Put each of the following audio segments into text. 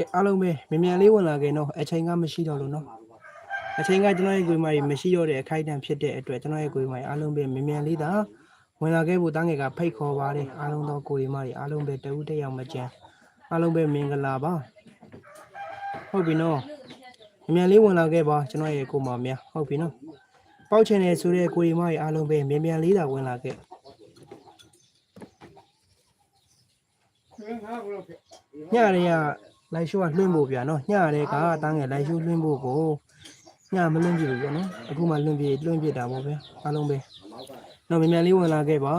ကဲအားလုံးပဲမြန်မြန်လေးဝင်လာခဲ့နော်အချိန်ကမရှိတော့လို့နော်အချိန်ကကျွန်တော်ရဲ့ကိုယ်မကြီးမရှိတော့တဲ့အခိုက်အတန့်ဖြစ်တဲ့အတွက်ကျွန်တော်ရဲ့ကိုယ်မကြီးအားလုံးပဲမြန်မြန်လေးသာဝင်လာခဲ့ဖို့တန်းငယ်ကဖိတ်ခေါ်ပါတယ်အားလုံးသောကိုယ်မကြီးအားလုံးပဲတဦးတစ်ယောက်မကြမ်းအားလုံးပဲမင်္ဂလာပါဟုတ်ပြီနော်မြန်မြန်လေးဝင်လာခဲ့ပါကျွန်တော်ရဲ့ကိုယ်မများဟုတ်ပြီနော်ပေါက်ချင်တယ်ဆိုတဲ့ကိုယ်မကြီးအားလုံးပဲမြန်မြန်လေးသာဝင်လာခဲ့ညရဲက လိုက်ရှိုးကလွှင့်ဖို့ဗျာနော်ညရဲကတန်းငယ်လိုက်ရှိုးလွှင့်ဖို့ကိုညမလွှင့်ပြဘူးဗျာနော်အခုမှလွှင့်ပြလွှင့်ပြတာပေါ့ဗျာအားလုံးပဲတော့မြန်မြန်လေးဝင်လာခဲ့ပါ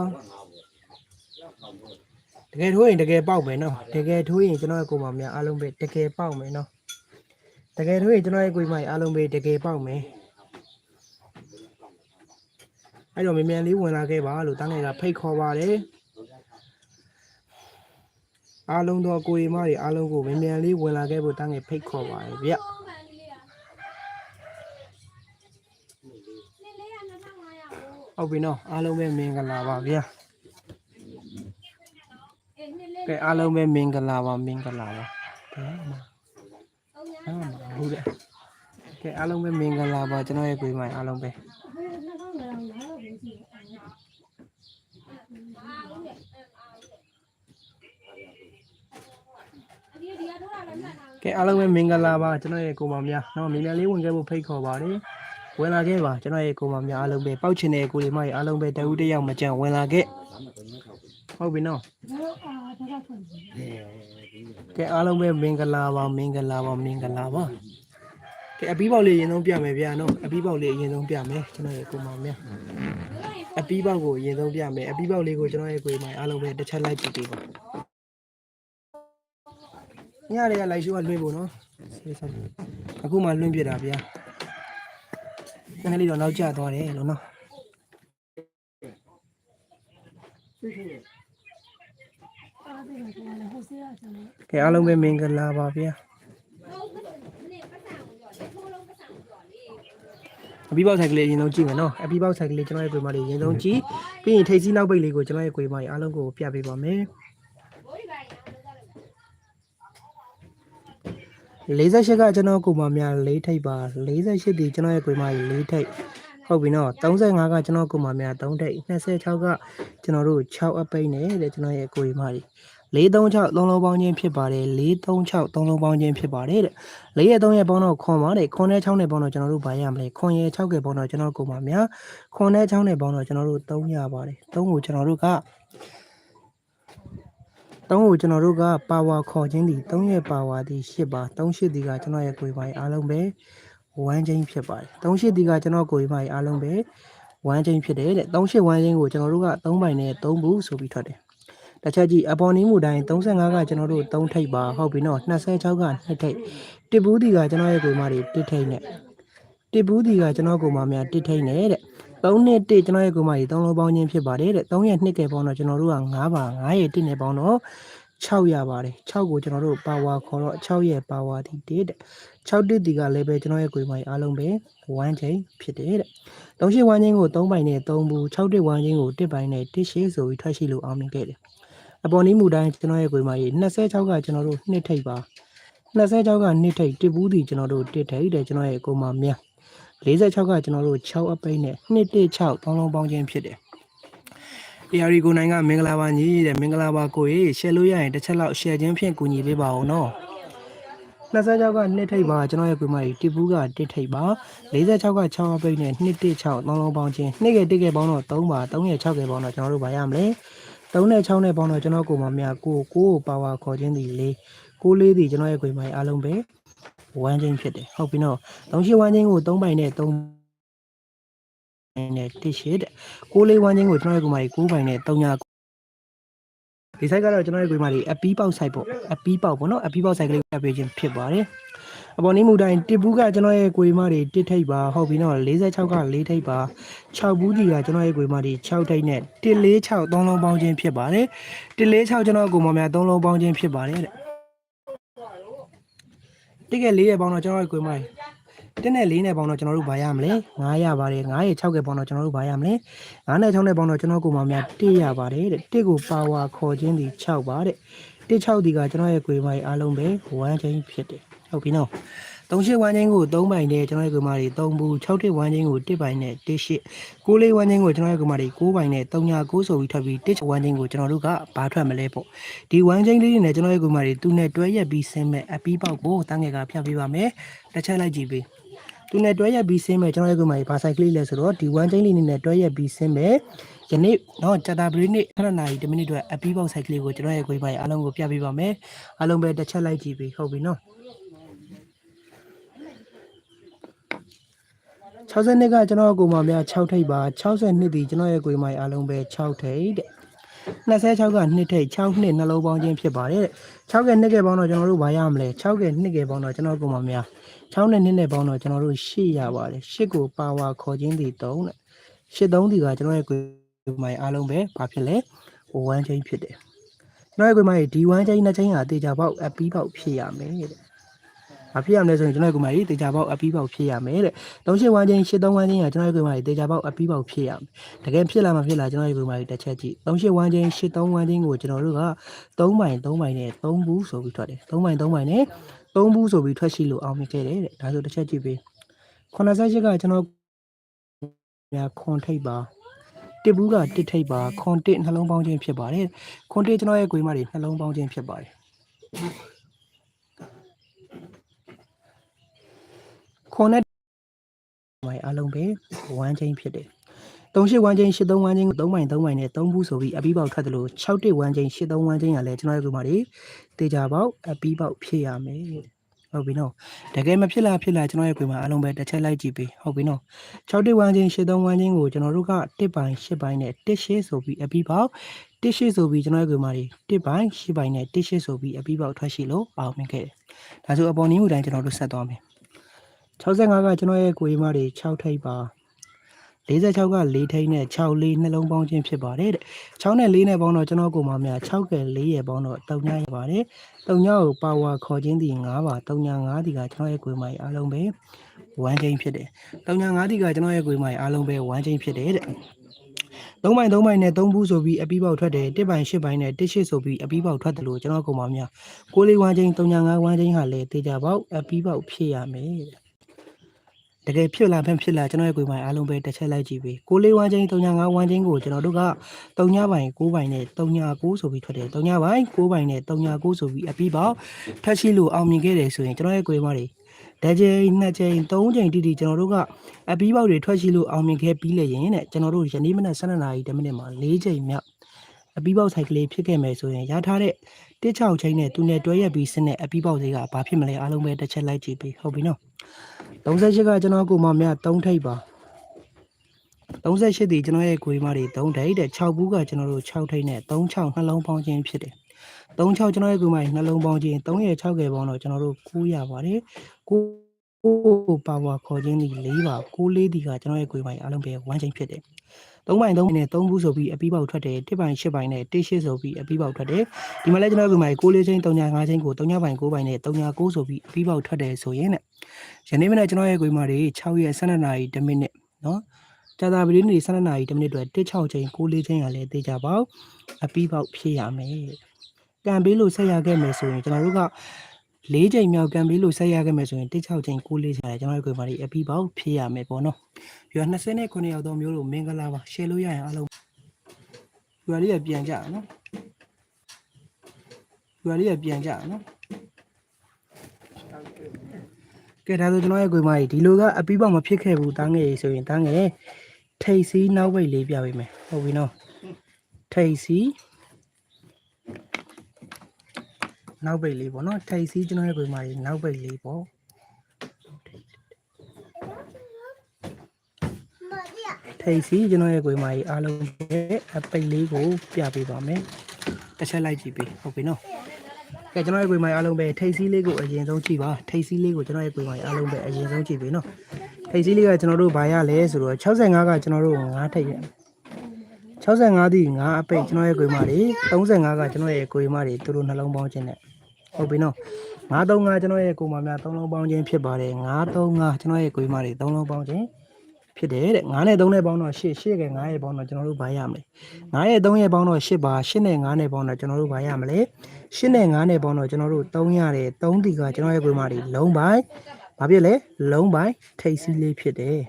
တကယ်ထိုးရင်တကယ်ပေါက်မယ်နော်တကယ်ထိုးရင်ကျွန်တော်ရဲ့ကိုယ်မများအားလုံးပဲတကယ်ပေါက်မယ်နော်တကယ်ထိုးရင်ကျွန်တော်ရဲ့ကိုယ်မကြီးအားလုံးပဲတကယ်ပေါက်မယ်အဲ့တော့မြန်မြန်လေးဝင်လာခဲ့ပါလို့တန်းငယ်ကဖိတ်ခေါ်ပါတယ် အားလုံးသောကိုရီမတွေအားလုံးကိုမြန်မြန်လေးဝင်လာခဲ့ဖို့တန်းငယ်ဖိတ်ခေါ်ပါတယ်ဗျဟုတ်ပြီနော်အားလုံးပဲမင်္ဂလာပါဗျာကဲအားလုံးပဲမင်္ဂလာပါမင်္ဂလာပါဘယ်မှာအာမဟုတ်တယ်ကဲအားလုံးပဲမင်္ဂလာပါကျွန်တော်ရဲ့ကိုယ်မိုင်အားလုံးပဲ ကဲအားလုံးပဲမင်္ဂလာပါကျွန်တော်ရဲ့ကိုယ်မောင်များနော်မြန်မြန်လေးဝင်ခဲ့ဖို့ဖိတ်ခေါ်ပါတယ်ဝင်လာခဲ့ပါကျွန်တော်ရဲ့ကိုယ်မောင်များအားလုံးပဲပောက်ချင်တဲ့ကိုယ်လေးမကြီးအားလုံးပဲတဦးတစ်ယောက်မကြံဝင်လာခဲ့ဟုတ်ပြီနော်ကဲအားလုံးပဲမင်္ဂလာပါမင်္ဂလာပါမင်္ဂလာပါကဲအပီးပေါက်လေးအရင်ဆုံးပြမယ်ဗျာနော်အပီးပေါက်လေးအရင်ဆုံးပြမယ်ကျွန်တော်ရဲ့ကိုယ်မောင်များအပီးပေါက်ကိုအရင်ဆုံးပြမယ်အပီးပေါက်လေးကိုကျွန်တော်ရဲ့ကိုယ်မောင်အားလုံးပဲတစ်ချက်လိုက်ကြည့်ပေးပါ ညတွေကလိုက်ရှိုးကလွှင့်ဖို့နော်ဆေးဆိုင်အခုမှလွှင့်ပြတာဗျာနည်းနည်းလေးတော့နောက်ကျသွားတယ်လို့နော်ကဲအားလုံးပဲမင်္ဂလာပါဗျာအပီးပေါက်ဆိုင်ကလေးအရင်ဆုံးကြည့်မယ်နော်အပီးပေါက်ဆိုင်ကလေးကျွန်တော်ရဲ့ကိုယ်မလေးအရင်ဆုံးကြည့်ပြီးရင်ထိပ်စီးနောက်ပိတ်လေးကိုကျွန်တော်ရဲ့ကိုယ်မလေးအားလုံးကိုပြပေးပါမယ် 48ကကျွန်တော်ကိုယ်မများ၄ထိပ်ပါ48ဒီကျွန်တော်ရဲ့ကိုယ်မလေး၄ထိပ်ဟုတ်ပြီနော်35ကကျွန်တော်ကိုယ်မများ3ထိပ်26ကကျွန်တော်တို့6အပိတ်နဲ့တဲ့ကျွန်တော်ရဲ့ကိုယ်မလေး436သုံးလုံးပေါင်းခြင်းဖြစ်ပါတယ်436သုံးလုံးပေါင်းခြင်းဖြစ်ပါတယ်တဲ့4ရဲ့3ရဲ့ပေါင်းတော့ခွန်ပါတယ်ခွန်နဲ့6နဲ့ပေါင်းတော့ကျွန်တော်တို့ဘာရမလဲခွန်ရဲ့6ရဲ့ပေါင်းတော့ကျွန်တော်ကိုပါများခွန်နဲ့6နဲ့ပေါင်းတော့ကျွန်တော်တို့3ရပါတယ်3ကိုကျွန်တော်တို့က 3ကိုကျွန်တော်တို့ကပါဝါခေါ်ခြင်းဒီ3ရဲ့ပါဝါဒီ10ပါ3 8ဒီကကျွန်တော်ရဲ့ကိုယ်ပိုင်အားလုံးပဲ1ချင်းဖြစ်ပါတယ်3 8ဒီကကျွန်တော်ကိုယ်ပိုင်အားလုံးပဲ1ချင်းဖြစ်တယ်တဲ့3 8 1ချင်းကိုကျွန်တော်တို့က3ပိုင်နဲ့3ဘူးဆိုပြီးထွက်တယ်တစ်ချက်ကြည့်အပေါ်နီးမှုတိုင်း35ကကျွန်တော်တို့3ထိပ်ပါဟုတ်ပြီနော်26က2ထိပ်တစ်ဘူးဒီကကျွန်တော်ရဲ့ကိုယ်မတွေ1ထိပ်နဲ့တစ်ဘူးဒီကကျွန်တော်ကိုယ်မများ1ထိပ်နဲ့တဲ့ 3နဲ့1ကျွန်တော်ရဲ့ကိုယ်မကြီး3လုံးပေါင်းခြင်းဖြစ်ပါတယ်တဲ့3ရဲ့2ကဲပေါင်းတော့ကျွန်တော်တို့က9ပါ9ရဲ့1နဲ့ပေါင်းတော့6ရပါတယ်6ကိုကျွန်တော်တို့ပါဝါခေါ်တော့6ရဲ့ပါဝါဒီ1တဲ့6တစ်ဒီကလည်းပဲကျွန်တော်ရဲ့ကိုယ်မကြီးအားလုံးပဲ1ချိန်ဖြစ်တယ်တဲ့3ရှိ1ချင်းကို3ပိုင်နဲ့3ဘူး6တစ်1ချင်းကို1ပိုင်နဲ့1ရှိဆိုပြီးထွက်ရှိလို့အောင်မြင်ခဲ့တယ်အပေါ်နီးမူတိုင်းကျွန်တော်ရဲ့ကိုယ်မကြီး26ကကျွန်တော်တို့နှစ်ထိပ်ပါ26ကနှစ်ထိပ်တစ်ဘူးတီကျွန်တော်တို့တစ်ထိပ်တဲ့ကျွန်တော်ရဲ့ကိုယ်မမြ 46ကကျွန်တော်တို့6အပိတ်နဲ့216ပေါင်းလုံးပေါင်းခြင်းဖြစ်တယ်။ AR ကိုနိုင်ကမင်္ဂလာပါညီတဲ့မင်္ဂလာပါကိုကြီးရှယ်လို့ရရင်တစ်ချက်လောက်ရှယ်ခြင်းဖြင့်ကူညီပေးပါဦးနော်။26ကနှစ်ထိပ်ပါကျွန်တော်ရဲ့ကိုယ်မကြီးတစ်ဘူးကတစ်ထိပ်ပါ46က6အပိတ်နဲ့216ပေါင်းလုံးပေါင်းခြင်းနှစ်ကတစ်ကပေါင်းတော့3ပါ3ရဲ့6ကပေါင်းတော့ကျွန်တော်တို့ဗာရမလဲ။3နဲ့6နဲ့ပေါင်းတော့ကျွန်တော်ကိုမများကိုကိုကိုပါဝါခေါ်ခြင်းဒီလေးကိုလေးဒီကျွန်တော်ရဲ့ခွေမိုင်းအားလုံးပဲ 1ချင်းဖြစ်တယ်ဟုတ်ပြီနော်3ရှိ1ချင်းကို3ပိုင်နဲ့3နဲ့တစ်ရှိတဲ့ကိုလေး1ချင်းကိုကျွန်တော်ရဲ့ခွေမိုင်း9ပိုင်နဲ့3ညာဒီ site ကတော့ကျွန်တော်ရဲ့ခွေမိုင်းအပီးပေါက် site ပေါ့အပီးပေါက်ပေါ့နော်အပီးပေါက် site ကလေးပြပေးခြင်းဖြစ်ပါတယ်အပေါ်နေမူတိုင်းတစ်ဘူးကကျွန်တော်ရဲ့ကိုရီမတွေတစ်ထိပ်ပါဟုတ်ပြီနော်46က4ထိပ်ပါ6ဘူးကြီးကကျွန်တော်ရဲ့ကိုရီမတွေ6ထိပ်နဲ့146 3လုံးပေါင်းခြင်းဖြစ်ပါတယ်146ကျွန်တော်ကိုမများ3လုံးပေါင်းခြင်းဖြစ်ပါတယ်တဲ့ တကယ်4ရဲ့ပေါင်းတော့ကျွန်တော်ရဲ့ကိုရီမတွေတင်းနဲ့4နဲ့ပေါင်းတော့ကျွန်တော်တို့ဘာရမလဲ9ရပါတယ်9ရဲ့6ရဲ့ပေါင်းတော့ကျွန်တော်တို့ဘာရမလဲ9နဲ့6နဲ့ပေါင်းတော့ကျွန်တော်ကိုမများ1ရပါတယ်တဲ့1ကိုပါဝါခေါ်ခြင်းဒီ6ပါတဲ့1 16ဒီကကျွန်တော်ရဲ့ကိုယ်မိုင်အားလုံးပဲ1ချင်းဖြစ်တယ်ဟုတ်ပြီနော် 38ဝမ်းချင်းကို3ပိုင်နဲ့ကျွန်တော်ရဲ့ကိုယ်မတွေ3ဘူး61ဝမ်းချင်းကို1ပိုင်နဲ့18 94ဝမ်းချင်းကိုကျွန်တော်ရဲ့ကိုယ်မတွေ9ပိုင်နဲ့39ဆိုပြီးထပ်ပြီး1ဝမ်းချင်းကိုကျွန်တော်တို့ကဘာထွက်မလဲပေါ့ဒီဝမ်းချင်းလေးတွေနဲ့ကျွန်တော်ရဲ့ကိုယ်မတွေသူနဲ့တွဲရက်ပြီးဆင်းမဲ့အပီးပေါက်ကိုတန်းငယ်ကဖြတ်ပေးပါမယ်တစ်ချက်လိုက်ကြည့်ပေးသူနဲ့တွဲရက်ပြီးဆင်းမဲ့ကျွန်တော်ရဲ့ကိုယ်မတွေဘာဆိုင်ကလေးလဲဆိုတော့ဒီဝမ်းချင်းလေးနဲ့တွဲရက်ပြီးဆင်းမဲ့ယနေ့တော့ဂျတာဘရီနေ့ခဏနာရီ10မိနစ်အတွက်အပီးပေါက်ဆိုင်ကလေးကိုကျွန်တော်ရဲ့ကိုယ်မတွေအားလုံးကိုပြပေးပါမယ်အားလုံးပဲတစ်ချက်လိုက်ကြည့်ပေးဟုတ်ပြီနော် 62ကကျွန်တော်ကိုမများ6ထိပ်ပါ62ဒီကျွန်တော်ရဲ့ကိုယ်မိုင်အားလုံးပဲ6ထိပ်တဲ့26က2ထိပ်6နှစ်နှလုံးပေါင်းခြင်းဖြစ်ပါတယ်6က2ကပေါင်းတော့ကျွန်တော်တို့ဘာရမလဲ6က2ကပေါင်းတော့ကျွန်တော်ကိုမများ6နဲ့2နဲ့ပေါင်းတော့ကျွန်တော်တို့8ရပါတယ်8ကိုပါဝါခေါ်ခြင်းဒီ3တဲ့8 3ဒီကကျွန်တော်ရဲ့ကိုယ်မိုင်အားလုံးပဲဘာဖြစ်လဲ1ချင်းဖြစ်တယ်ကျွန်တော်ရဲ့ကိုယ်မိုင်ဒီ1ချင်း2ချင်းဟာတေချာပေါက်အပီးပေါက်ဖြစ်ရမယ်တဲ့။ အဖြစ်ရမလဲဆိုရင်ကျွန်တော်တို့ကမှဒီတေချာပေါက်အပီးပေါက်ဖြစ်ရမယ်တဲ့။38ဝမ်းချင်း83ဝမ်းချင်းကကျွန်တော်တို့ကမှဒီတေချာပေါက်အပီးပေါက်ဖြစ်ရမယ်။တကယ်ဖြစ်လာမှဖြစ်လာကျွန်တော်တို့ကမှဒီတစ်ချက်ကြည့်။38ဝမ်းချင်း83ဝမ်းချင်းကိုကျွန်တော်တို့က3မိုင်3မိုင်နဲ့3ဘူးဆိုပြီးထွက်တယ်။3မိုင်3မိုင်နဲ့3ဘူးဆိုပြီးထွက်ရှိလို့အောင်မြင်ခဲ့တယ်တဲ့။ဒါဆိုတစ်ချက်ကြည့်ပေး။88ကကျွန်တော်များခွန်ထိပ်ပါ။တစ်ဘူးကတစ်ထိပ်ပါခွန်တစ်နှလုံးပေါင်းခြင်းဖြစ်ပါတယ်။ခွန်တစ်ကျွန်တော်ရဲ့ကိုယ်မတွေနှလုံးပေါင်းခြင်းဖြစ်ပါတယ်။ ခွန်နဲ့မိုင်အလုံးပဲ1ချင်းဖြစ်တယ်။38 1ချင်း83 1ချင်းကို3မိုင်3မိုင်နဲ့3ဘူးဆိုပြီးအပီးပေါက်ထပ်တယ်လို့61 1ချင်း83 1ချင်းကလည်းကျွန်တော်တို့ကမှဒီတေချာပေါက်အပီးပေါက်ဖြစ်ရမယ်။ဟုတ်ပြီနော်တကယ်မဖြစ်လာဖြစ်လာကျွန်တော်ရဲ့ကွေမှာအလုံးပဲတစ်ချက်လိုက်ကြည့်ပေးဟုတ်ပြီနော်61ဝမ်းချင်း83ဝမ်းချင်းကိုကျွန်တော်တို့က1ပိုင်း8ပိုင်းနဲ့1ရှေ့ဆိုပြီးအပြီးပေါက်1ရှေ့ဆိုပြီးကျွန်တော်ရဲ့ကွေမှာဒီ1ပိုင်း8ပိုင်းနဲ့1ရှေ့ဆိုပြီးအပြီးပေါက်ထွက်ရှိလို့အောင်မြင်ခဲ့တယ်ဒါဆိုအပေါ်နည်းမှုတိုင်းကျွန်တော်တို့ဆက်သွားမယ် 65ကကျွန်တော်ရဲ့ကွေမှာတွေ6ထိပ်ပါ46က4ထိပ်နဲ့6လေးနှလုံးပေါင်းခြင်းဖြစ်ပါတယ်တဲ့6နဲ့4နဲ့ပေါင်းတော့ကျွန်တော်ကိုမှများ6က4ရဲ့ပေါင်းတော့3ညရပါတယ်3ညကိုပါဝါခေါ်ခြင်းဒီ9ပါ3ည9ဒီကကျွန်တော်ရဲ့ကိုယ်မိုင်အားလုံးပဲ1ချင်းဖြစ်တယ်3ည9ဒီကကျွန်တော်ရဲ့ကိုယ်မိုင်အားလုံးပဲ1ချင်းဖြစ်တယ်တဲ့3မိုင်3မိုင်နဲ့3ဘူးဆိုပြီးအပီးပေါက်ထွက်တယ်1ပိုင်8ပိုင်နဲ့1 8ဆိုပြီးအပီးပေါက်ထွက်တယ်လို့ကျွန်တော်ကိုမှများကိုလေး1ချင်း3ည9 1ချင်းဟာလည်းတေချာပေါက်အပီးပေါက်ဖြစ်ရမယ်တဲ့ တကယ်ဖြစ်လာဖန်ဖြစ်လာကျွန်တော်ရဲ့ကိုယ်ပိုင်အားလုံးပဲတစ်ချက်လိုက်ကြည့်ပေးကိုလေးဝမ်းချင်း305ဝမ်းချင်းကိုကျွန်တော်တို့က3ညပိုင်6ပိုင်နဲ့309ဆိုပြီးထွက်တယ်3ညပိုင်6ပိုင်နဲ့309ဆိုပြီးအပြီးပေါက်ထက်ရှိလို့အောင်မြင်ခဲ့တယ်ဆိုရင်ကျွန်တော်ရဲ့ကိုယ်မတွေတကြိမ်နှစ်ကြိမ်သုံးကြိမ်တိတိကျွန်တော်တို့ကအပြီးပေါက်တွေထွက်ရှိလို့အောင်မြင်ခဲ့ပြီးလေရင်တဲ့ကျွန်တော်တို့ယနေ့မနက်7နာရီ10မိနစ်မှာ၄ကြိမ်မြောက်အပြီးပေါက်ဆိုင်ကလေးဖြစ်ခဲ့မယ်ဆိုရင်ရထားတဲ့တစ်ချောက်ချင်းနဲ့သူနဲ့တွဲရက်ပြီးစနစ်အပြီးပေါက်တွေကဘာဖြစ်မလဲအားလုံးပဲတစ်ချက်လိုက်ကြည့်ပေးဟုတ်ပြီနော် 38ကကျွန်တော်ကိုမများ3ထိပ်ပါ38ဒီကျွန်တော်ရဲ့ကိုယ်မတွေ3ထိပ်တဲ့6ဘူးကကျွန်တော်တို့6ထိပ်နဲ့36နှလုံးပေါင်းခြင်းဖြစ်တယ်36ကျွန်တော်ရဲ့ကိုယ်မတွေနှလုံးပေါင်းခြင်း3ရဲ့6ကယ်ပေါင်းတော့ကျွန်တော်တို့9ရပါတယ်9ကိုပါဝါခေါ်ခြင်းဒီ4ပါ9လေးဒီကကျွန်တော်ရဲ့ကိုယ်မတွေအားလုံးပဲ1ချင်းဖြစ်တယ်3ပိုင်း3နဲ့3ဘူးဆိုပြီးအပီးပေါက်ထွက်တယ်1ပိုင်း8ပိုင်းနဲ့1 8ဆိုပြီးအပီးပေါက်ထွက်တယ်ဒီမှာလည်းကျွန်တော်တို့မှာ6လေးချင်း3ညာ5ချင်းကို3ညာပိုင်း9ပိုင်းနဲ့3ညာ9ဆိုပြီးအပီးပေါက်ထွက်တယ်ဆိုရင်တဲ့ ယနေ့မနေ့ကျွန်တော်ရဲ့ကိုယ်မတွေ6ရက်12နာရီ10မိနစ်နော်ကြာသာပတိနေ့12နာရီ10မိနစ်အတွက်16ချင်း6လေးချင်းကလည်းတေးကြပေါက်အပီးပေါက်ဖြစ်ရမယ်ကံပေးလို့ဆက်ရခဲ့မယ်ဆိုရင်ကျွန်တော်တို့က၄ချိန်မြောက်ကံပေးလို့ဆက်ရခဲ့မယ်ဆိုရင်16ချိန်6လေးချင်းကလည်းကျွန်တော်ရဲ့ကိုယ်မတွေအပီးပေါက်ဖြစ်ရမယ်ပေါ့နော်ပြီးတော့29ရောက်သောမျိုးလို့မင်္ဂလာပါ share လို့ရရင်အားလုံးရွာလေးကပြန်ကြနော်ရွာလေးကပြန်ကြနော်ကဲ ဒါဆိုကျွန်တော်ရဲ့ကိုယ်မကြီးဒီလိုကအပီးပေါက်မဖြစ်ခဲ့ဘူးတန်းငယ်ကြီးဆိုရင်တန်းငယ်ထိတ်စီးနောက်ဘိတ်လေးပြပေးမယ်ဟုတ်ပြီနော်ထိတ်စီးနောက်ဘိတ်လေးပေါ့နော်ထိတ်စီးကျွန်တော်ရဲ့ကိုယ်မကြီးနောက်ဘိတ်လေးပေါ့ထိတ်စီကျွန်တော်ရဲ့ကိုယ်မကြီးအားလုံးရဲ့အပိတ်လေးကိုပြပေးပါမယ်တစ်ချက်လိုက်ကြည့်ပေးဟုတ်ပြီနော် ကဲကျွန်တော်ရဲ့ကိုယ်မကြီးအားလုံးပဲထိတ်စီလေးကိုအရင်ဆုံးကြည့်ပါထိတ်စီလေးကိုကျွန်တော်ရဲ့ကိုယ်မကြီးအားလုံးပဲအရင်ဆုံးကြည့်ပေးနော်ထိတ်စီလေးကကျွန်တော်တို့ဘာရလဲဆိုတော့65ကကျွန်တော်တို့9ထိတ်ရ65ဒီ9အပိတ်ကျွန်တော်ရဲ့ကိုယ်မကြီး35ကကျွန်တော်ရဲ့ကိုယ်မကြီးသူတို့နှလုံးပေါင်းခြင်းနဲ့ဟုတ်ပြီနော်935ကျွန်တော်ရဲ့ကိုယ်မများ3လုံးပေါင်းခြင်းဖြစ်ပါတယ်935ကျွန်တော်ရဲ့ကိုယ်မကြီး3လုံးပေါင်းခြင်း ဖြဖြစ်တယ်တဲ့9နဲ့3နဲ့ပေါင်းတော့8 8က9ရဲ့ပေါင်းတော့ကျွန်တော်တို့ဘာရမလဲ9ရဲ့3ရဲ့ပေါင်းတော့8ပါ8နဲ့9နဲ့ပေါင်းတော့ကျွန်တော်တို့ဘာရမလဲ8နဲ့9နဲ့ပေါင်းတော့ကျွန်တော်တို့3ရတယ်3ဒီကကျွန်တော်ရဲ့ကိုယ်မတွေလုံးပိုင်းဘာဖြစ်လဲလုံးပိုင်းထိပ်စီးလေးဖြစ်တယ်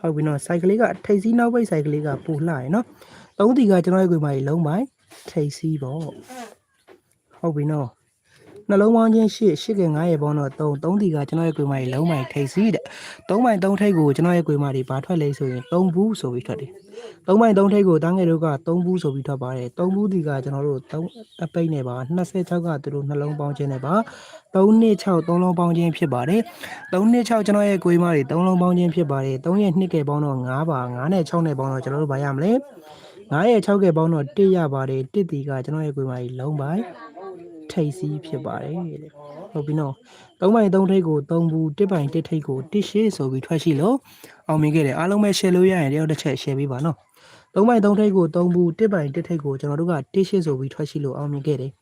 ဟုတ်ပြီနော်စိုက်ကလေးကထိပ်စီးနောက်ပိတ်စိုက်ကလေးကပူလှရယ်နော်3ဒီကကျွန်တော်ရဲ့ကိုယ်မတွေလုံးပိုင်းထိပ်စီးပေါ့ဟုတ်ပြီနော် နှလုံးပေါင်းချင်းရှစ်ရှစ်က9ရေပေါင်းတော့3 3ဒီကကျွန်တော်ရဲ့ကွေမာကြီးလုံးမိုင်ထိတ်စီးတဲ့3မိုင်3ထိတ်ကိုကျွန်တော်ရဲ့ကွေမာကြီးဘာထွက်လဲဆိုရင်3ဘူးဆိုပြီးထွက်တယ်3မိုင်3ထိတ်ကိုတန်းငယ်တို့က3ဘူးဆိုပြီးထွက်ပါတယ်3ဘူးဒီကကျွန်တော်တို့3အပိတ်နဲ့ပါ26ကသူတို့နှလုံးပေါင်းချင်းနဲ့ပါ3နှစ်6 3လုံးပေါင်းချင်းဖြစ်ပါတယ်3နှစ်6ကျွန်တော်ရဲ့ကွေမာကြီး3လုံးပေါင်းချင်းဖြစ်ပါတယ်3ရဲ့2ကပေါင်းတော့9ပါ9နဲ့6နဲ့ပေါင်းတော့ကျွန်တော်တို့ဘာရမလဲ9ရဲ့6ကပေါင်းတော့1ရပါတယ်1ဒီကကျွန်တော်ရဲ့ကွေမာကြီးလုံးပိုင်း ထိတ်စီးဖြစ်ပါတယ်တဲ့ဟုတ်ပြီနော်၃ပိုင်၃ထိပ်ကို၃ဘူး၁ပိုင်၁ထိပ်ကို၁ရှေ့ဆိုပြီးထွက်ရှိလို့အောင်မြင်ခဲ့တယ်အားလုံးပဲ share လို့ရရင်တယောက်တစ်ချက် share ပေးပါနော်၃ပိုင်၃ထိပ်ကို၃ဘူး၁ပိုင်၁ထိပ်ကိုကျွန်တော်တို့က၁ရှေ့ဆိုပြီးထွက်ရှိလို့အောင်မြင်ခဲ့တယ်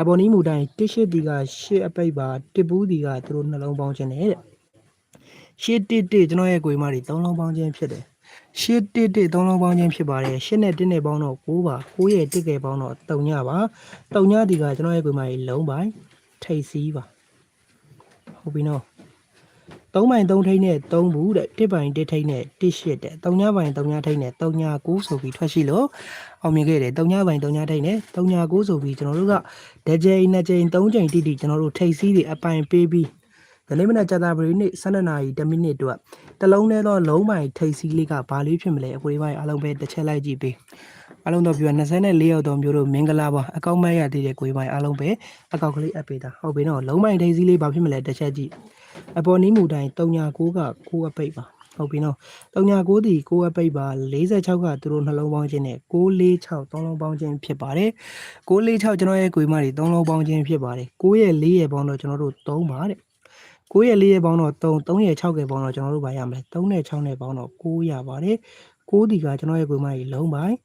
အပေါ်နီးမူတိုင်း၁ရှေ့ဒီကရှေ့အပိတ်ပါ၁ဘူးဒီကသူတို့နှလုံးပေါင်းခြင်းနဲ့တဲ့ရှေ့၁၁ကျွန်တော်ရဲ့ကိုယ်မတွေ၃လုံးပေါင်းခြင်းဖြစ်တယ် ရှစ်တစ်တစ်သုံးလုံးပေါင်းခြင်းဖြစ်ပါတယ်ရှစ်နဲ့တစ်နဲ့ပေါင်းတော့9ပါ9ရဲ့တစ်ကယ်ပေါင်းတော့3ညပါ3ညဒီကကျွန်တော်ရဲ့ကိုယ်မကြီးလုံးပိုင်းထိတ်စီးပါဟုတ်ပြီနော်3ပိုင်3ထိန်းနဲ့3ဘူးတဲ့1ပိုင်1ထိန်းနဲ့1ရှစ်တဲ့3ညပိုင်3ညထိန်းနဲ့3ည9ဆိုပြီးထွက်ရှိလို့အောင်မြင်ခဲ့တယ်3ညပိုင်3ညထိန်းနဲ့3ည9ဆိုပြီးကျွန်တော်တို့ကဒကြိမ်2ကြိမ်3ကြိမ်တိတိကျွန်တော်တို့ထိတ်စီးတွေအပိုင်ပေးပြီး ဒီနေ့မနက်ကြာတာပရိနေ့12နာရီ10မိနစ်တော့တလုံးသေးသောလုံးပိုင်ထိတ်စီးလေးကဘာလေးဖြစ်မလဲအကိုဒီပိုင်းအားလုံးပဲတစ်ချက်လိုက်ကြည့်ပေးအားလုံးတော့ပြော24ရောက်တော့မျိုးတို့မင်္ဂလာပါအကောင့်မဲ့ရသေးတဲ့ကိုဒီပိုင်းအားလုံးပဲအကောင့်ကလေးအပ်ပေးတာဟုတ်ပြီနော်လုံးပိုင်ထိတ်စီးလေးဘာဖြစ်မလဲတစ်ချက်ကြည့်အပေါ်နီးမူတိုင်း39က6အပိတ်ပါဟုတ်ပြီနော်39ဒီ6အပိတ်ပါ46ကသူတို့နှလုံးပေါင်းခြင်းနဲ့646သုံးလုံးပေါင်းခြင်းဖြစ်ပါတယ်646ကျွန်တော်ရဲ့ကိုယ်မတွေသုံးလုံးပေါင်းခြင်းဖြစ်ပါတယ်9ရဲ့4ရဲ့ပေါင်းတော့ကျွန်တော်တို့3ပါတဲ့ 9ရဲ့4ရဲ့ပေါင်းတော့3 3ရဲ့6ရဲ့ပေါင်းတော့ကျွန်တော်တို့ဗာရမယ်3နဲ့6နဲ့ပေါင်းတော့9ရပါတယ်9ဒီကကျွန်တော်ရဲ့ကိုယ်မတွေလုံးပိုင်း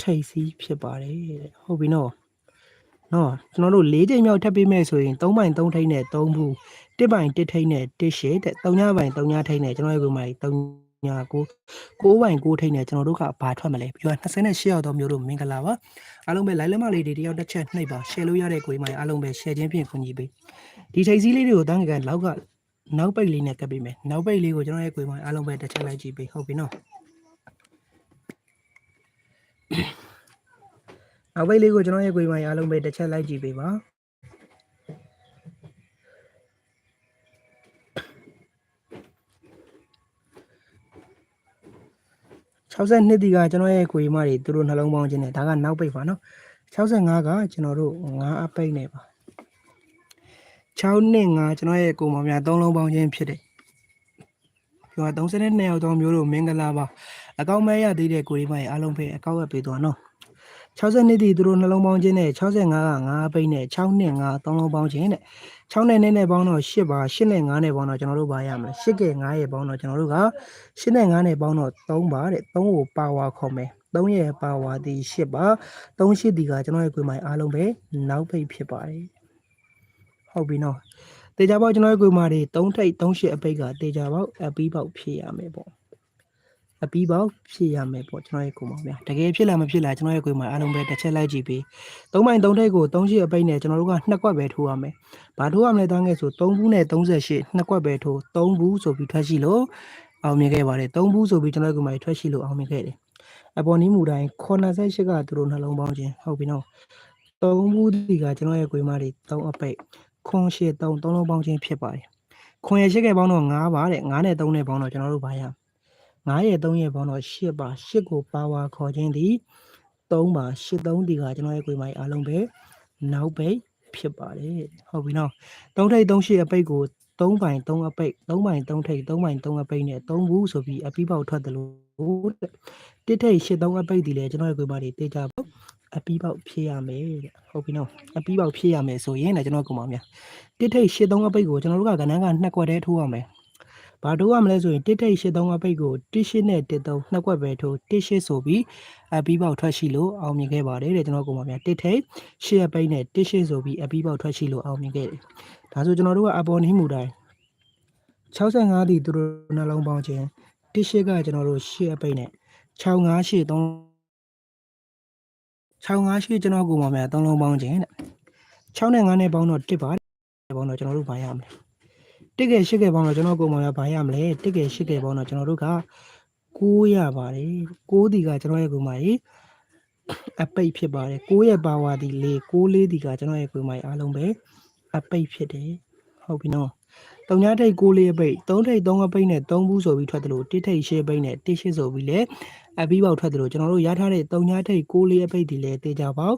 ထိတ်စီးဖြစ်ပါတယ်တဲ့ဟုတ်ပြီနော်နော်ကျွန်တော်တို့၄ချိန်မြောက်ထပ်ပေးမယ်ဆိုရင်3ပိုင်3ထိန်းနဲ့3ဘူး1ပိုင်1ထိန်းနဲ့1ရှေ့တဲ့3ညပိုင်3ညထိန်းနဲ့ကျွန်တော်ရဲ့ကိုယ်မကြီး3 ညာ9 9ပိုင်9ထိန်းနဲ့ကျွန်တော်တို့ကဘာထွက်မလဲပြီးတော့28ရောက်တော့မျိုးတို့မင်္ဂလာပါအားလုံးပဲ live လက်မလေးတွေတယောက်တစ်ချက်နှိပ်ပါ share လို့ရတဲ့ကိုယ်မကြီးအားလုံးပဲ share ခြင်းဖြင့်ခွင့်ပြုပေးဒီထိပ်စည်းလေးတွေကိုတန်းကြကန်လောက်ကနောက်ပိတ်လေးနဲ့ကပ်ပေးမယ်နောက်ပိတ်လေးကိုကျွန်တော်ရဲ့ကိုယ်မကြီးအားလုံးပဲတစ်ချက်လိုက်ကြည့်ပေးဟုတ်ပြီနော်နောက်ပိတ်လေးကိုကျွန်တော်ရဲ့ကိုယ်မကြီးအားလုံးပဲတစ်ချက်လိုက်ကြည့်ပေးပါ 62ဒီကကျွန်တော်ရဲ့ခွေမတွေသူတို့နှလုံးပေါင်းခြင်းနဲ့ဒါကနောက်ပိတ်ပါနော်65ကကျွန်တော်တို့9အပိတ်နဲ့ပါ6နဲ့9ကျွန်တော်ရဲ့ကိုမောင်များ3လုံးပေါင်းခြင်းဖြစ်တယ်ပြောတာ32ယောက်တောင်မျိုးတို့မင်္ဂလာပါအကောင့်မဲရသေးတဲ့ကိုရီမရဲ့အားလုံးပဲအကောက်ရပေးသွားနော် 62ဒီသူတို့နှလုံးပေါင်းခြင်းနဲ့65က9အပိတ်နဲ့6နဲ့9 3လုံးပေါင်းခြင်းနဲ့6နဲ့9နဲ့ပေါင်းတော့8ပါ8နဲ့9နဲ့ပေါင်းတော့ကျွန်တော်တို့ပါရမယ်8က9ရဲ့ပေါင်းတော့ကျွန်တော်တို့က8နဲ့9နဲ့ပေါင်းတော့3ပါတဲ့3ကိုပါဝါခေါ်မယ်3ရဲ့ပါဝါဒီ8ပါ3 8ဒီကကျွန်တော်ရဲ့ကိုယ်မိုင်အားလုံးပဲနောက်ပိတ်ဖြစ်ပါတယ်ဟုတ်ပြီနော်တေချာပေါက်ကျွန်တော်ရဲ့ကိုယ်မိုင်တွေ3ထိပ်3 8အပိတ်ကတေချာပေါက်အပီးပေါက်ဖြည့်ရမယ်ပေါ့ အပီးပေါက်ဖြည့်ရမယ်ပေါ့ကျွန်တော်ရဲ့ကိုယ်မောင်များတကယ်ဖြစ်လာမဖြစ်လာကျွန်တော်ရဲ့ကိုယ်မိုင်အားလုံးပဲတစ်ချက်လိုက်ကြည့်ပြီး3မိုင်3ထိပ်ကို3 8အပိတ်နဲ့ကျွန်တော်တို့ကနှစ်ကွက်ပဲထိုးရမယ်ဘာထိုးရမလဲတန်းခဲ့ဆို3ဘူးနဲ့38နှစ်ကွက်ပဲထိုး3ဘူးဆိုပြီးထွက်ရှိလို့အောင်မြင်ခဲ့ပါတယ်3ဘူးဆိုပြီးကျွန်တော်ကိုယ်မိုင်ထွက်ရှိလို့အောင်မြင်ခဲ့တယ်အပေါ်နီးမူတိုင်း98ကသူတို့နှလုံးပေါင်းခြင်းဟုတ်ပြီနော်3ဘူးဒီကကျွန်တော်ရဲ့ကိုယ်မတွေ3အပိတ်ခွန်ရှစ်3 3လုံးပေါင်းခြင်းဖြစ်ပါတယ်ခွန်ရဲ့ရှစ်ကပေါင်းတော့9ပါတဲ့9နဲ့3နဲ့ပေါင်းတော့ကျွန်တော်တို့ဘာရ 9ရဲ့3ရဲ့ပေါင်းတော့8ပါ8ကိုပါဝါခေါ်ခြင်းဒီ3ပါ8 3ဒီကကျွန်တော်ရဲ့ကိုယ်မတွေအားလုံးပဲနောက်ပိတ်ဖြစ်ပါတယ်ဟုတ်ပြီနော်3ထိပ်3ရှစ်အပိတ်ကို3ပိုင်3အပိတ်3ပိုင်3ထိပ်3ပိုင်3အပိတ်နဲ့3ဘူးဆိုပြီးအပီးပေါက်ထွက်တယ်လို့တဲ့တစ်ထိပ်ရှစ်3အပိတ်ဒီလေကျွန်တော်ရဲ့ကိုယ်မတွေတေးကြပေါ့အပီးပေါက်ဖြည့်ရမယ်တဲ့ဟုတ်ပြီနော်အပီးပေါက်ဖြည့်ရမယ်ဆိုရင်လည်းကျွန်တော်ကိုယ်မများတစ်ထိပ်ရှစ်3အပိတ်ကိုကျွန်တော်တို့ကကဏ္ဍကနှစ်ကွက်တည်းထိုးရမယ် ဘာထိုးရမလဲဆိုရင်တစ်ထိပ်ရှစ်3အပိတ်ကိုတစ်ရှစ်နဲ့တစ်3နှစ်ကွက်ပဲထိုးတစ်ရှစ်ဆိုပြီးအပီးပေါက်ထွက်ရှိလို့အောင်မြင်ခဲ့ပါတယ်တဲ့ကျွန်တော်ကိုယ်မများတစ်ထိပ်ရှစ်အပိတ်နဲ့တစ်ရှစ်ဆိုပြီးအပီးပေါက်ထွက်ရှိလို့အောင်မြင်ခဲ့တယ်ဒါဆိုကျွန်တော်တို့ကအပေါ်နီးမူတိုင်း65ဒီသူတို့နှလုံးပေါင်းခြင်း1တစ်ရှစ်ကကျွန်တော်တို့ရှစ်အပိတ်နဲ့6 5ရှစ်3 6 5ရှစ်ကျွန်တော်ကိုပါမယ်3လုံးပေါင်းခြင်းတဲ့6နဲ့9နဲ့ပေါင်းတော့1ပါပေါင်းတော့ကျွန်တော်တို့ဘာရမလဲ တစ်ကယ်ရှစ်ကယ်ပေါင်းတော့ကျွန်တော်ကိုပါမယ်ဘာရမလဲတစ်ကယ်ရှစ်ကယ်ပေါင်းတော့ကျွန်တော်တို့က9ရပါတယ်9ဒီကကျွန်တော်ရဲ့ကိုပါကြီးအပိတ်ဖြစ်ပါတယ်9ရဲ့ပါဝါဒီ4 9လေးဒီကကျွန်တော်ရဲ့ကိုပါကြီးအားလုံးပဲအပိတ်ဖြစ်တယ်ဟုတ်ပြီနော်တုံညာထိတ်6လေးအပိတ်3ထိတ်3အပိတ်နဲ့3ဘူးဆိုပြီးထွက်တယ်လို့1ထိတ်10အပိတ်နဲ့1 10ဆိုပြီးလဲအပြီးပေါက်ထွက်တယ်လို့ကျွန်တော်တို့ရထားတဲ့တုံညာထိတ်6လေးအပိတ်ဒီလဲတေချာပေါက်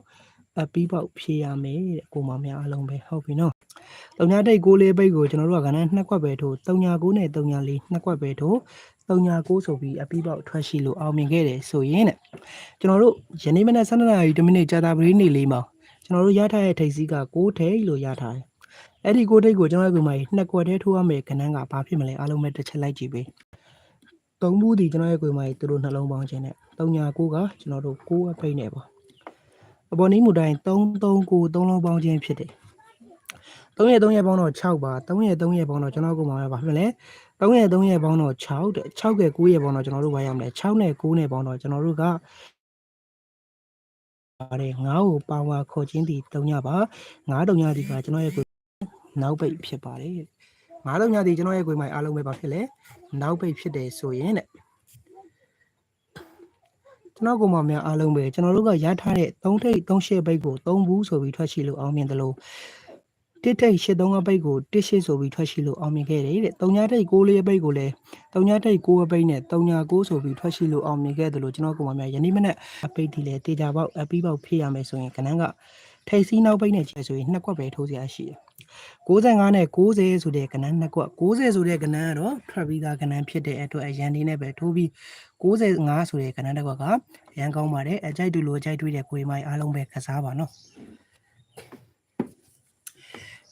အပြီးပေါက်ဖြေရမယ်တဲ့ကိုမများအားလုံးပဲဟုတ်ပြီနော်တုံညာထိတ်6လေးအပိတ်ကိုကျွန်တော်တို့ကကဏ္ဍနှစ်ခွက်ပဲထိုးတုံညာ9နဲ့တုံညာ4နှစ်ခွက်ပဲထိုးတုံညာ9ဆိုပြီးအပြီးပေါက်ထွက်ရှိလို့အောင်မြင်ခဲ့တယ်ဆိုရင်တဲ့ကျွန်တော်တို့ယနေ့မနက်7:00နာရီ10မိနစ်ကြာတာပရိနေလေးမှာကျွန်တော်တို့ရထားတဲ့ထိတ်စီးက6ထိတ်လို့ရထားတယ်အဲ့ဒီကိုထိတ်ကိုကျွန်တော်တို့ကမှနှစ်ကွက်တည်းထိုးရမယ်ခဏန်းကဘာဖြစ်မလဲအားလုံးပဲတစ်ချက်လိုက်ကြည့်ပေးသုံးဘူးဒီကျွန်တော်ရဲ့ကိုယ်မှသူတို့နှလုံးပေါင်းခြင်းနဲ့3ညာ9ကကျွန်တော်တို့9အဖိတ်နဲ့ပေါ့ အပေါ်နီးမူတိုင်း3 3 9 3လုံးပေါင်းခြင်းဖြစ်တယ်3ရဲ့3ရဲ့ပေါင်းတော့6ပါ3ရဲ့3ရဲ့ပေါင်းတော့ကျွန်တော်ကိုယ်မှဘာဖြစ်မလဲ3ရဲ့3ရဲ့ပေါင်းတော့6တဲ့6က9ရဲ့ပေါင်းတော့ကျွန်တော်တို့ဘာရမလဲ6နဲ့9နဲ့ပေါင်းတော့ကျွန်တော်တို့ကပါတယ်9ကိုပါဝါခေါ်ခြင်းဒီ3ညပါ9တုံညဒီကကျွန်တော်ရဲ့ကိုယ်နောက်ပိတ်ဖြစ်ပါတယ်9တုံညဒီကျွန်တော်ရဲ့ကိုယ်မိုင်အားလုံးပဲဘာဖြစ်လဲနောက်ပိတ်ဖြစ်တယ်ဆိုရင်တဲ့ ကျွန်တော်ကိုယ်မများအားလုံးပဲကျွန်တော်တို့ကရထားတဲ့3ထိပ်3ရှစ်ပိတ်ကို3ဘူးဆိုပြီးထွက်ရှိလို့အောင်မြင်တယ်လို့တစ်ထိပ်ရှစ်3အပိတ်ကိုတစ်ရှစ်ဆိုပြီးထွက်ရှိလို့အောင်မြင်ခဲ့တယ်တဲ့3ညထိပ်6လေးအပိတ်ကိုလည်း3ညထိပ်6အပိတ်နဲ့3ည6ဆိုပြီးထွက်ရှိလို့အောင်မြင်ခဲ့တယ်လို့ကျွန်တော်ကိုယ်မများယနေ့မနေ့အပိတ်ဒီလေတေချာပေါက်အပြီးပေါက်ဖြစ်ရမယ်ဆိုရင်ခဏန်းက ထိပ်စီးနောက်ပိတ်နဲ့ချဲဆိုရင်နှစ်ကွက်ပဲထိုးစရာရှိတယ်65နဲ့90ဆိုတဲ့ကဏ္ဍနှစ်ကွက်90ဆိုတဲ့ကဏ္ဍကတော့ထွက်ပြီးသားကဏ္ဍဖြစ်တဲ့အတွက်အရန်လေးနဲ့ပဲထိုးပြီး65ဆိုတဲ့ကဏ္ဍတစ်ကွက်ကအရန်ကောင်းပါတယ်အကြိုက်တူလို့အကြိုက်တွေ့တဲ့ကိုယ်မိုင်းအားလုံးပဲကစားပါနော်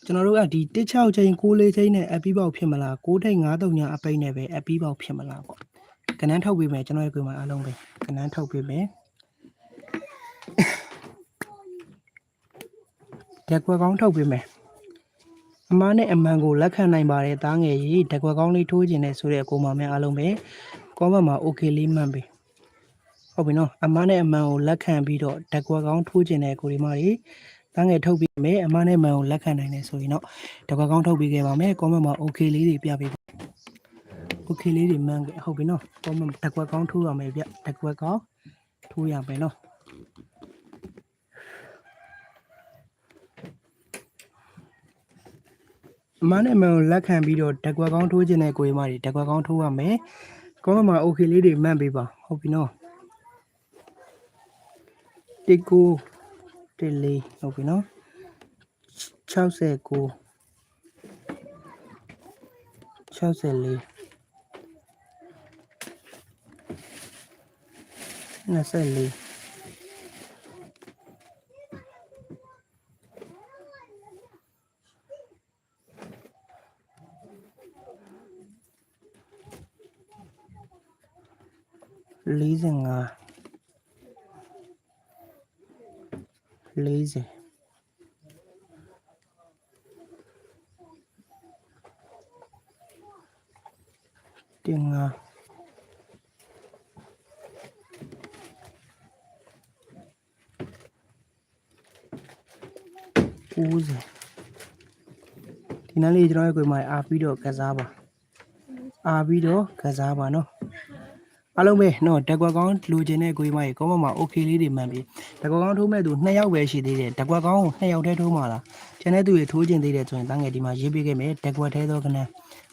ကျွန်တော်တို့ကဒီ16ချိန်6ချိန်နဲ့အပီးပေါက်ဖြစ်မလား6ထိပ်9တုံညာအပိတ်နဲ့ပဲအပီးပေါက်ဖြစ်မလားပေါ့ကဏ္ဍထုတ်ပေးမယ်ကျွန်တော်ရဲ့ကိုယ်မိုင်းအားလုံးပဲကဏ္ဍထုတ်ပေးမယ် တက်ကွက်ကောင်းထုတ်ပေးမယ်အမားနဲ့အမှန်ကိုလက်ခံနိုင်ပါတယ်တားငယ်ကြီးတက်ကွက်ကောင်းလေးထိုးခြင်းနဲ့ဆိုတဲ့အကိုမမဲအားလုံးပဲကောမန့်မှာ okay လေးမှန်ပြီဟုတ်ပြီနော်အမားနဲ့အမှန်ကိုလက်ခံပြီးတော့တက်ကွက်ကောင်းထိုးခြင်းတဲ့ကိုဒီမကြီးတားငယ်ထုတ်ပြီးမယ်အမားနဲ့အမှန်ကိုလက်ခံနိုင်တယ်ဆိုရင်တော့တက်ကွက်ကောင်းထုတ်ပြီးခဲ့ပါမယ်ကောမန့်မှာ okay လေးတွေပြပေးပါ okay လေးတွေမှန်ခဲ့ဟုတ်ပြီနော်ကောမန့်တက်ကွက်ကောင်းထိုးရမယ်ဗျတက်ကွက်ကောင်းထိုးရမယ်နော် အမနဲ့မန်ကိုလက်ခံပြီးတော့တက်ကွက်ကောင်းထိုးခြင်းတဲ့ကိုရီမတွေတက်ကွက်ကောင်းထိုးရမယ်။ကောင်းမှာ okay လေးတွေမှတ်ပေးပါဟုတ်ပြီနော်။တစ်ကိုတစ်လေးဟုတ်ပြီနော်။69 64 24 40တင်ငါဦးစဒီနေ့လေးကျွန်တော်ရဲ့ကိုယ်မှာအားပြီးတော့ကစားပါအားပြီးတော့ကစားပါနော်အားလုံးပဲနော်တက်ကွက်ကောင်းလူချင်း တဲ့ကိုကြီးမကြီးကောင်းမမှာ okay လေးတွေမှန်ပြီတက်ကွက်ကောင်းထိုးမဲ့သူ2ယောက်ပဲရှိသေးတယ်တက်ကွက်ကောင်းကို2ယောက်တည်းထိုးမှာလားကျန်တဲ့သူတွေထိုးကျင်သေးတယ်ဆိုရင်တန်းငယ်ဒီမှာရေးပေးခဲ့မယ်တက်ကွက်သေးသောကနန်း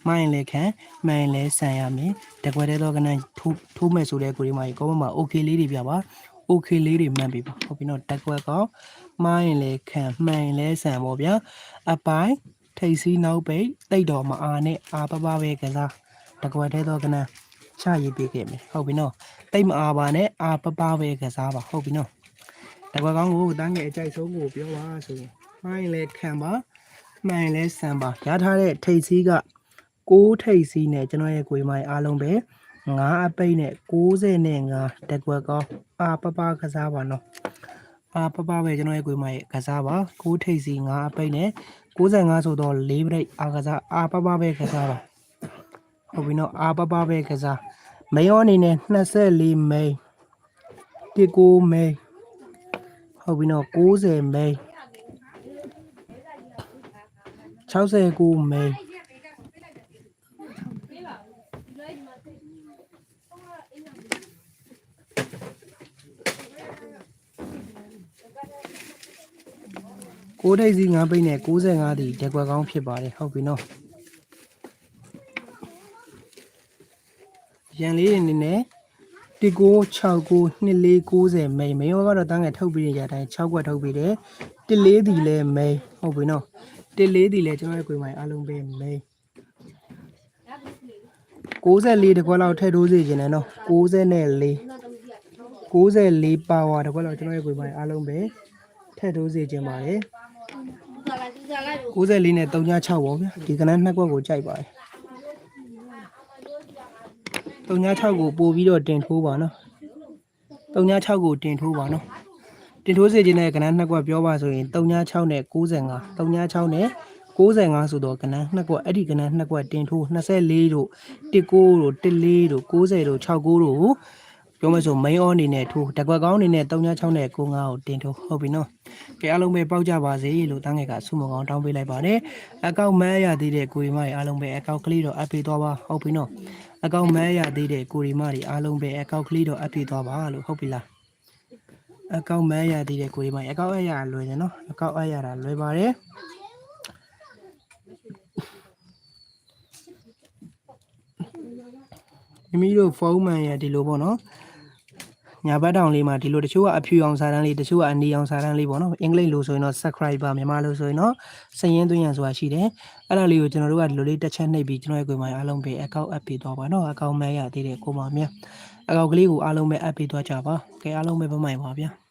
မိုင်းလည်းခံမိုင်းလည်းဆန်ရမယ်တက်ကွက်သေးသောကနန်းထိုးထိုးမဲ့ဆိုတဲ့ကိုကြီးမကြီးကောင်းမမှာ okay လေးတွေပြပါ okay လေးတွေမှန်ပြီပါဟုတ်ပြီနော်တက်ကွက်ကောင်းမိုင်းလည်းခံမှန်လည်းဆန်ပေါ့ဗျာအပိုင်းထိတ်စီးနောက်ပိတ်တိတ်တော်မအားနဲ့အာပပပဲကစားတက်ကွက်သေးသောကနန်းချရေးပေးခဲ့မယ်ဟုတ်ပြီနော်တိတ်မအားပါနဲ့အာပပပဲကစားပါဟုတ်ပြီနော် တကွက်ကောင်းကိုတန်းငယ်အကြိုက်ဆုံးကိုပြောပါဆိုရင်မိုင်းလဲခံပါမှန်လဲဆန်ပါရထားတဲ့ထိတ်စီးက6ထိတ်စီးနဲ့ကျွန်တော်ရဲ့ကိုယ်မိုင်းအားလုံးပဲ9အပိတ်နဲ့60နဲ့9တက်ကွက်ကောင်းအာပပကစားပါနော်အာပပပဲကျွန်တော်ရဲ့ကိုယ်မိုင်းကစားပါ6ထိတ်စီး9အပိတ်နဲ့65ဆိုတော့4ပိတ်အာကစားအာပပပဲကစားပါဟုတ်ပြီနော်အာပပပဲကစားမိန်းရောအနေနဲ့24မိန်း19မိန်း ဟုတ်ပြီနော်90မိန်း69မိန်းကိုးထိပ်စီ9ပိတ်နဲ့65တီတက်ကွက်ကောင်းဖြစ်ပါတယ်ဟုတ်ပြီနော်ရန်လေးတွေအနေနဲ့ 1969 2490မိန်မိန်ရောကတော့တန်းငယ်ထုတ်ပြီးရတဲ့အတိုင်း6ကွက်ထုတ်ပြီးတယ်14တီလဲမိန်ဟုတ်ပြီနော်14တီလဲကျွန်တော်ရဲ့ကိုယ်မိုင်အားလုံးပဲမိန်64တကွက်လောက်ထည့်ထိုးစေခြင်းနဲ့နော်64 94ပါဝါတကွက်လောက်ကျွန်တော်ရဲ့ကိုယ်မိုင်အားလုံးပဲထည့်ထိုးစေခြင်းပါတယ်94နဲ့36ပေါ့ဗျာဒီကနန်းနှစ်ကွက်ကိုကြိုက်ပါတယ် 36ကိုပို့ပြီးတော့တင်ထိုးပါနော်36ကိုတင်ထိုးပါနော်တင်ထိုးစေခြင်းနဲ့ကနန်းနှစ်ကွက်ပြောပါဆိုရင်36နဲ့95 36နဲ့95ဆိုတော့ကနန်းနှစ်ကွက်အဲ့ဒီကနန်းနှစ်ကွက်တင်ထိုး24တို့19တို့14တို့90တို့69တို့ကိုပြောမဆို main on အနေနဲ့ထိုးတကွက်ကောင်းအနေနဲ့36နဲ့95ကိုတင်ထိုးဟုတ်ပြီနော်ကဲအားလုံးပဲပေါက်ကြပါစေလို့တန်းငယ်ကဆုမကောင်းတောင်းပေးလိုက်ပါတယ်အကောင့်မဲရသေးတဲ့ကိုရီမတွေအားလုံးပဲအကောင့်ကလေးတော့အပ်ပေးသွားပါဟုတ်ပြီနော် အကောင့်မဲရသေးတဲ့ကိုရီမတွေအားလုံးပဲအကောင့်ကလေးတော့အပ်ပေးသွားပါလို့ဟုတ်ပြီလားအကောင့်မဲရသေးတဲ့ကိုရီမတွေအကောင့်အပ်ရလွယ်တယ်နော်အကောင့်အပ်ရတာလွယ်ပါတယ်မိမိတို့ဖုန်းမှန်ရဒီလိုပေါ့နော် ညာဘက်တောင်လေးမှာဒီလိုတချို့ကအဖြူအောင်စာတန်းလေးတချို့ကအနီအောင်စာတန်းလေးပေါ့နော်အင်္ဂလိပ်လိုဆိုရင်တော့ subscriber မြန်မာလိုဆိုရင်တော့စည်ရင်းသွင်းရဆိုတာရှိတယ်အဲ့ဒါလေးကိုကျွန်တော်တို့ကဒီလိုလေးတစ်ချက်နှိပ်ပြီးကျွန်တော်ရဲ့ကိုယ်မှာအားလုံးပဲ account app ပေးသွားပါနော် account မဲရသေးတယ်ကိုမောင်မြတ် account ကလေးကိုအားလုံးပဲ app ပေးသွားကြပါကဲအားလုံးပဲပမိုင်ပါဗျာ